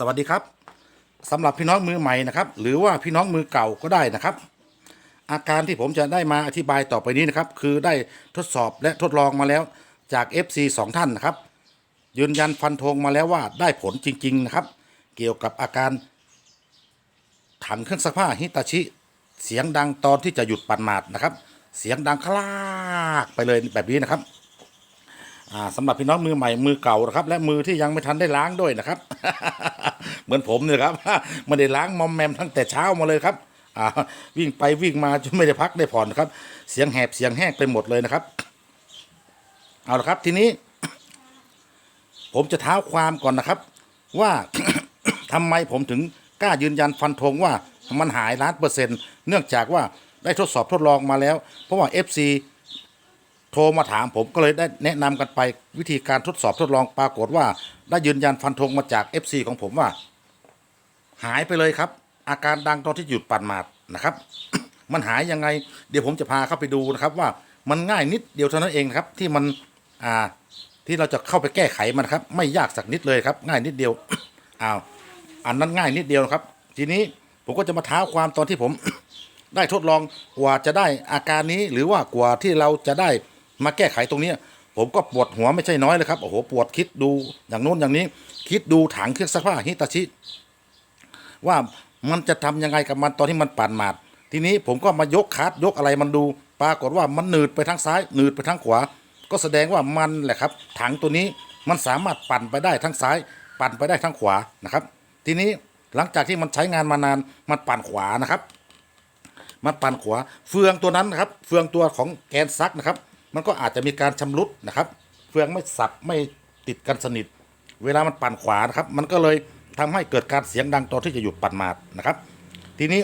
สวัสดีครับสำหรับพี่น้องมือใหม่นะครับ หรือว่าพี่น้องมือเก่าก็ได้นะครับ อาการที่ผมจะได้มาอธิบายต่อไปนี้นะครับ คือได้ทดสอบและทดลองมาแล้วจาก FC 2 ท่านนะครับ ยืนยันฟันธงมาแล้วว่าได้ผลจริง ๆ นะครับ เกี่ยวกับอาการ ถังเครื่องซักผ้าฮิตาชิ เสียงดังตอนที่จะหยุดปั่นหมาดนะครับ เสียงดังคลากไปเลยแบบนี้นะครับสำหรับพี่น้องมือใหม่มือเก่านะครับ และมือที่ยังไม่ทันได้ล้างด้วยนะครับ เหมือนผมเนี่ยครับไม่ได้ล้างมอมแมมตั้งแต่เช้ามาเลยครับอ่าวิ่งไปวิ่งมาจนไม่ได้พักได้ผ่อนครับ เสียงแหบเสียงแห้งไปหมดเลยนะครับ เอาละครับทีนี้ ผมจะเท้าความก่อนนะครับ ว่าทำไมผมถึงกล้ายืนยันฟันธงว่ามันหายล้านเปอร์เซ็นต์เนื่องจากว่าได้ทดสอบทดลองมาแล้ว เพราะว่า FC ทรมาถามผมก็เลยได้แนะนำกันไปวิธีการทดสอบทดลองปรากฏว่า ได้ยืนยันฟันธงมาจาก FC ของผมว่า หายไปเลยครับ อาการดังตอนที่หยุดปั่นหมาดนะครับ มันหายยังไง เดี๋ยวผมจะพาเข้าไปดูนะครับ ว่ามันง่ายนิดเดียวเท่านั้นเองครับ ที่มันอ่าที่เราจะเข้าไปแก้ไขมันครับ ไม่ยากสักนิดเลยครับ ง่ายนิดเดียวอ้าวอันนั้นง่ายนิดเดียวครับ ทีนี้ผมก็จะมาท้าความตอนที่ผม ได้ทดลองกว่าจะได้อาการนี้ หรือว่ากว่าที่เราจะได้ มาแก้ไขตรงนี้ผมก็ปวดหัวไม่ใช่น้อยเลยครับโอ้โหปวดคิดดูอย่างโน้นอย่างนี้ คิดดูถังเครื่องซักผ้าฮิตาชิ ว่ามันจะทำยังไงกับมันตอนที่มันปั่นหมาด ทีนี้ผมก็มายกคัดยกอะไรมันดู ปรากฏว่ามันหนืดไปทางซ้ายหนืดไปทางขวา ก็แสดงว่ามันแหละครับ ถังตัวนี้มันสามารถปั่นไปได้ทั้งซ้าย ปั่นไปได้ทั้งขวานะครับ ทีนี้หลังจากที่มันใช้งานมานานมันปั่นขวานะครับ มันปั่นขวาเฟืองตัวนั้นนะครับ เฟืองตัวของแกนซักนะครับ มันก็อาจจะมีการชำรุดนะครับ เฟืองไม่สับไม่ติดกันสนิท เวลามันปั่นขวานะครับ มันก็เลยทำให้เกิดการเสียงดังตอนที่จะหยุดปั่นหมาดนะครับ ทีนี้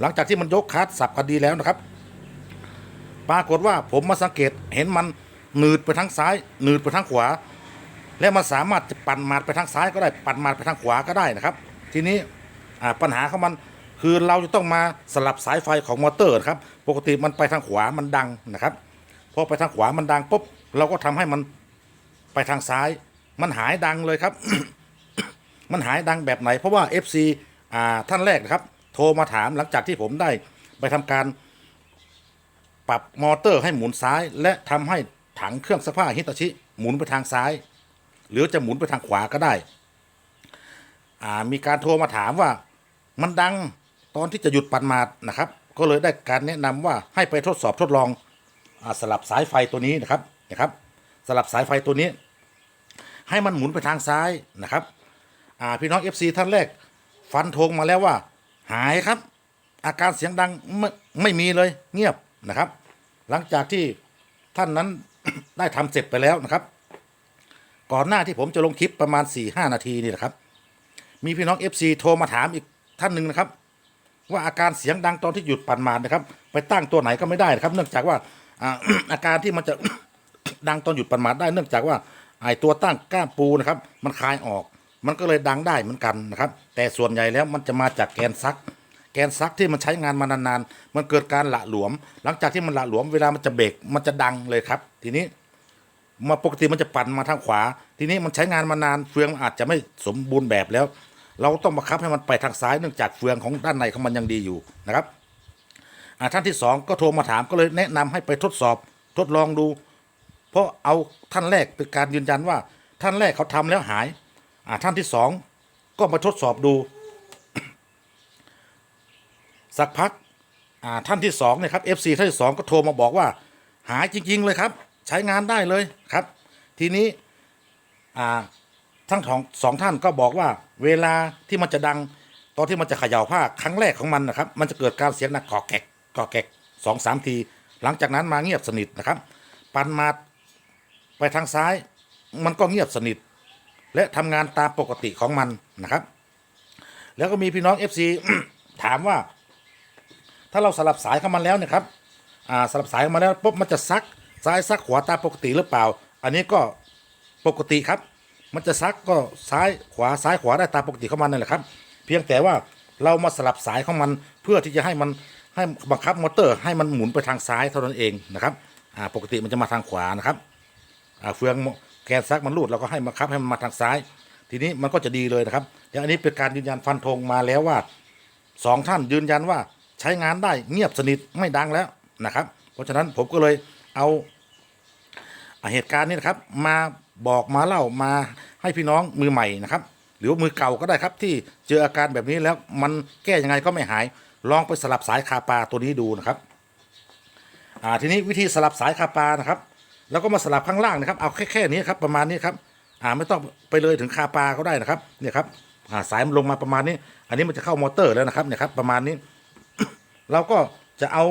หลังจากที่มันยกคัสสับกันดีแล้วนะครับ ปรากฏว่าผมมาสังเกตเห็นมันหนืดไปทางซ้ายหนืดไปทางขวา และมันสามารถจะปั่นหมาดไปทางซ้ายก็ได้ปั่นหมาดไปทางขวาก็ได้นะครับ ทีนี้ปัญหาของมันคือเราจะต้องมาสลับสายไฟของมอเตอร์ครับ ปกติมันไปทางขวามันดังนะครับ พอไปทางขวามันดังปุ๊บเราก็ทำให้มันไปทางซ้าย มันหายดังเลยครับ มันหายดังแบบไหน เพราะว่า FC อ่าท่านแรกนะครับ โทรมาถามหลังจากที่ผมได้ไปทำการปรับมอเตอร์ให้หมุนซ้าย และทำให้ถังเครื่องซักผ้าฮิตาชิ หมุนไปทางซ้าย หรือจะหมุนไปทางขวาก็ได้อ่ามีการโทรมาถามว่ามันดังตอนที่จะหยุดปั่นมาดนะครับ ก็เลยได้การแนะนำว่าให้ไปทดสอบทดลอง อาสลับสายไฟตัวนี้นะครับนะครับ สลับสายไฟตัวนี้ ให้มันหมุนไปทางซ้ายนะครับอ่าพี่น้อง FC ท่านแรก ฟันธงมาแล้วว่า หายครับ อาการเสียงดังไม่ไม่มีเลยเงียบนะครับ หลังจากที่ท่านนั้น ได้ทำเสร็จไปแล้วนะครับ ก่อนหน้าที่ผมจะลงคลิปประมาณ4ี่ห้านาทีนี่แหละครับ มีพี่น้อง FC โทรมาถามอีกท่านหนึ่งนะครับ ว่าอาการเสียงดังตอนที่หยุดปั่นมานะครับ ไปตั้งตัวไหนก็ไม่ได้นะครับ เนื่องจากว่า อาการที่มันจะดังตอนหยุดปั่นมานได้เนื่องจากว่าไอตัวตั้งก้ามปูนะครับ มันคลายออก มันก็เลยดังได้เหมือนกันนะครับ แต่ส่วนใหญ่แล้วมันจะมาจากแกนซัก แกนซักที่มันใช้งานมานานๆ มันเกิดการหละหลวม หลังจากที่มันหละหลวมเวลามันจะเบรกมันจะดังเลยครับ ทีนี้มาปกติมันจะปั่นมาทางขวา ทีนี้มันใช้งานมานานเฟืองอาจจะไม่สมบูรณ์แบบแล้ว เราต้องบังคับให้มันไปทางซ้ายเนื่องจากเฟืองของด้านในของมันยังดีอยู่นะครับ อ่าท่านที่สองก็โทรมาถามก็เลยแนะนำให้ไปทดสอบทดลองดู เพราะเอาท่านแรกเป็นการยืนยันว่าท่านแรกเขาทำแล้วหายอ่าท่านที่สองก็มาทดสอบดู สักพักอ่าท่านที่สองเนี่ยครับ FC ท่านที่สองก็โทรมาบอกว่า หายจริง ๆ เลยครับ ใช้งานได้เลยครับ ทีนี้อ่าทั้งสองสองท่านก็บอกว่าเวลาที่มันจะดัง ตอนที่มันจะเขย่าผ้าครั้งแรกของมันนะครับ มันจะเกิดการเสียงหนักกอกแกก กอกแกกสองสามที หลังจากนั้นมาเงียบสนิทนะครับ ปันมาไปทางซ้าย มันก็เงียบสนิท และทำงานตามปกติของมันนะครับ แล้วก็มีพี่น้อง FC ถามว่า ถ้าเราสลับสายเข้ามาแล้วเนี่ยครับอ่าสลับสายเข้ามาแล้วปุ๊บมันจะซักซ้ายซักขวาตามปกติหรือเปล่า อันนี้ก็ปกติครับ มันจะซักก็ซ้ายขวาซ้ายขวาได้ตามปกติของมันนั่นแหละครับ เพียงแต่ว่าเรามาสลับสายของมันเพื่อที่จะให้มัน ให้บังคับมอเตอร์ให้มันหมุนไปทางซ้ายเท่านั้นเองนะครับปกติมันจะมาทางขวานะครับเฟืองแกนซักมันรูดเราก็ให้บังคับให้มันมาทางซ้าย ทีนี้มันก็จะดีเลยนะครับเดี๋ยวอันนี้เป็นการยืนยันฟันธงมาแล้วว่าสองท่านยืนยันว่าใช้งานได้เงียบสนิทไม่ดังแล้วนะครับ เพราะฉะนั้นผมก็เลยเอาอ่าเหตุการณ์นี้นะครับ มาบอกมาเล่ามาให้พี่น้องมือใหม่นะครับ หรือว่ามือเก่าก็ได้ครับที่เจออาการแบบนี้แล้วมันแก้ยังไงก็ไม่หาย ลองไปสลับสายคาปลาตัวนี้ดูนะครับอ่าทีนี้วิธีสลับสายคาปลานะครับ แล้วก็มาสลับข้างล่างนะครับ เอาแค่แค่นี้ครับประมาณนี้ครับอ่าไม่ต้องไปเลยถึงคาปลาก็ได้นะครับเนี่ยครับอ่าสายมันลงมาประมาณนี้ อันนี้มันจะเข้ามอเตอร์แล้วนะครับเนี่ยครับประมาณนี้ เราก็จะเอา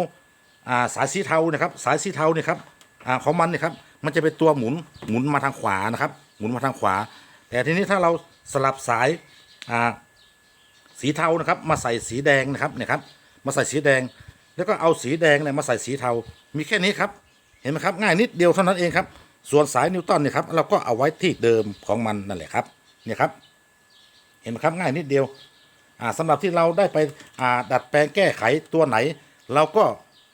อ่าสายสีเทานะครับสายสีเทาเนี่ยครับอ่าของมันเนี่ยครับมันจะเป็นตัวหมุนหมุนมาทางขวานะครับ หมุนมาทางขวา แต่ทีนี้ถ้าเราสลับสายอ่า สีเทานะครับ มาใส่สีแดงนะครับเนี่ยครับมาใส่สีแดง แล้วก็เอาสีแดงเนี่ยมาใส่สีเทา มีแค่นี้ครับเห็นไหมครับง่ายนิดเดียวเท่านั้นเองครับ ส่วนสายนิวตันเนี่ยครับเราก็เอาไว้ที่เดิมของมันนั่นแหละครับเนี่ยครับ เห็นไหมครับง่ายนิดเดียวอ่าสำหรับที่เราได้ไปอ่าดัดแปลงแก้ไขตัวไหน เราก็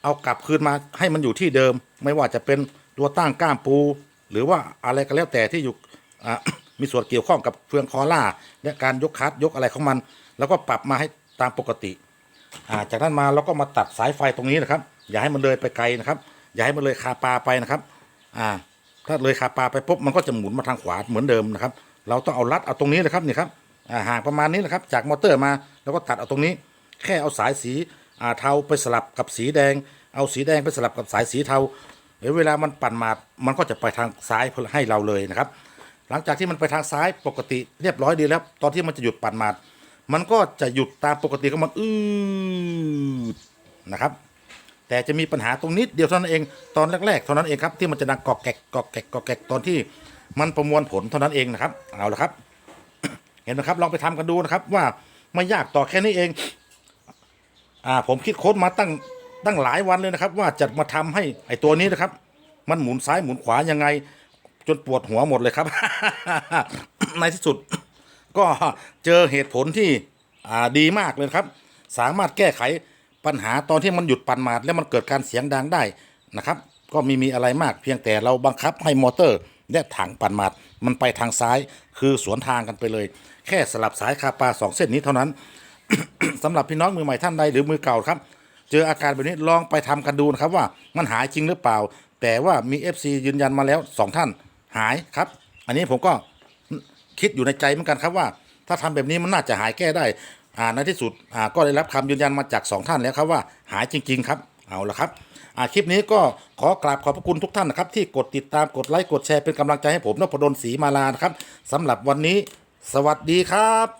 เอากลับคืนมาให้มันอยู่ที่เดิม ไม่ว่าจะเป็นตัวตั้งก้ามปู หรือว่าอะไรก็แล้วแต่ที่อยู่อ่ามีส่วนเกี่ยวข้องกับเฟืองคอล่าและการยกคัดยกอะไรของมัน แล้วก็ปรับมาให้ตามปกติอ่าจากนั้นมาเราก็มาตัดสายไฟตรงนี้นะครับ อย่าให้มันเลยไปไกลนะครับ อย่าให้มันเลยคาปลาไปนะครับอ่าถ้าเลยคาปลาไปปุ๊บมันก็จะหมุนมาทางขวาเหมือนเดิมนะครับ เราต้องเอารัดเอาตรงนี้นะครับนี่ครับอ่าห่างประมาณนี้นะครับ จากมอเตอร์มาแล้วก็ตัดเอาตรงนี้ แค่เอาสายสีอ่าเทาไปสลับกับสีแดง เอาสีแดงไปสลับกับสายสีเทาเดี๋ยวเวลามันปั่นมามันก็จะไปทางซ้ายให้เราเลยนะครับ หลังจากที่มันไปทางซ้ายปกติเรียบร้อยดีแล้ว ตอนที่มันจะหยุดปั่นมา มันก็จะหยุดตามปกติของมันอืดนะครับ แต่จะมีปัญหาตรงนิดเดียวเท่านั้นเองตอนแรกๆเท่านั้นเองครับที่มันจะดังกอกแกกกอกแกกกอกแกกตอนที่มันประมวลผลเท่านั้นเองนะครับ เอาละครับ เห็นไหมครับลองไปทำกันดูนะครับ ว่าไม่ยากต่อแค่นี้เอง อ่า ผมคิดค้นมาตั้งตั้งหลายวันเลยนะครับ ว่าจะมาทำให้ไอ้ตัวนี้นะครับ มันหมุนซ้ายหมุนขวายังไง จนปวดหัวหมดเลยครับ ในที่สุด ก็เจอเหตุผลที่ดีมากเลยครับ สามารถแก้ไขปัญหาตอนที่มันหยุดปั่นมาดแล้วมันเกิดการเสียงดังได้นะครับ ก็ไมีมีอะไรมากเพียงแต่เราบังคับให้มอเตอร์และถังปั่นมาดมันไปทางซ้ายคือสวนทางกันไปเลย แค่สลับสายคาปาสองเส้นนี้เท่านั้นสำหรับพี่น้องมือใหม่ท่านใดหรือมือเก่าครับเจออาการแบบนี้ลองไปทำกันดูนะครับว่ามันหายจริงหรือเปล่า แต่ว่ามี FC ยืนยันมาแล้วสองท่านหายครับ อันนี้ผมก็ คิดอยู่ในใจเหมือนกันครับว่า ถ้าทำแบบนี้มันน่าจะหายแก้ได้อ่าในที่สุดอ่าก็ได้รับคำยืนยันมาจากสองท่านแล้วครับว่าหายจริง ๆ ครับเอาละครับอ่าคลิปนี้ก็ขอกราบขอบพระคุณทุกท่านนะครับที่กดติดตามกดไลค์กดแชร์เป็นกำลังใจให้ผมนพดลศรีมาลานะครับสำหรับวันนี้ สวัสดีครับ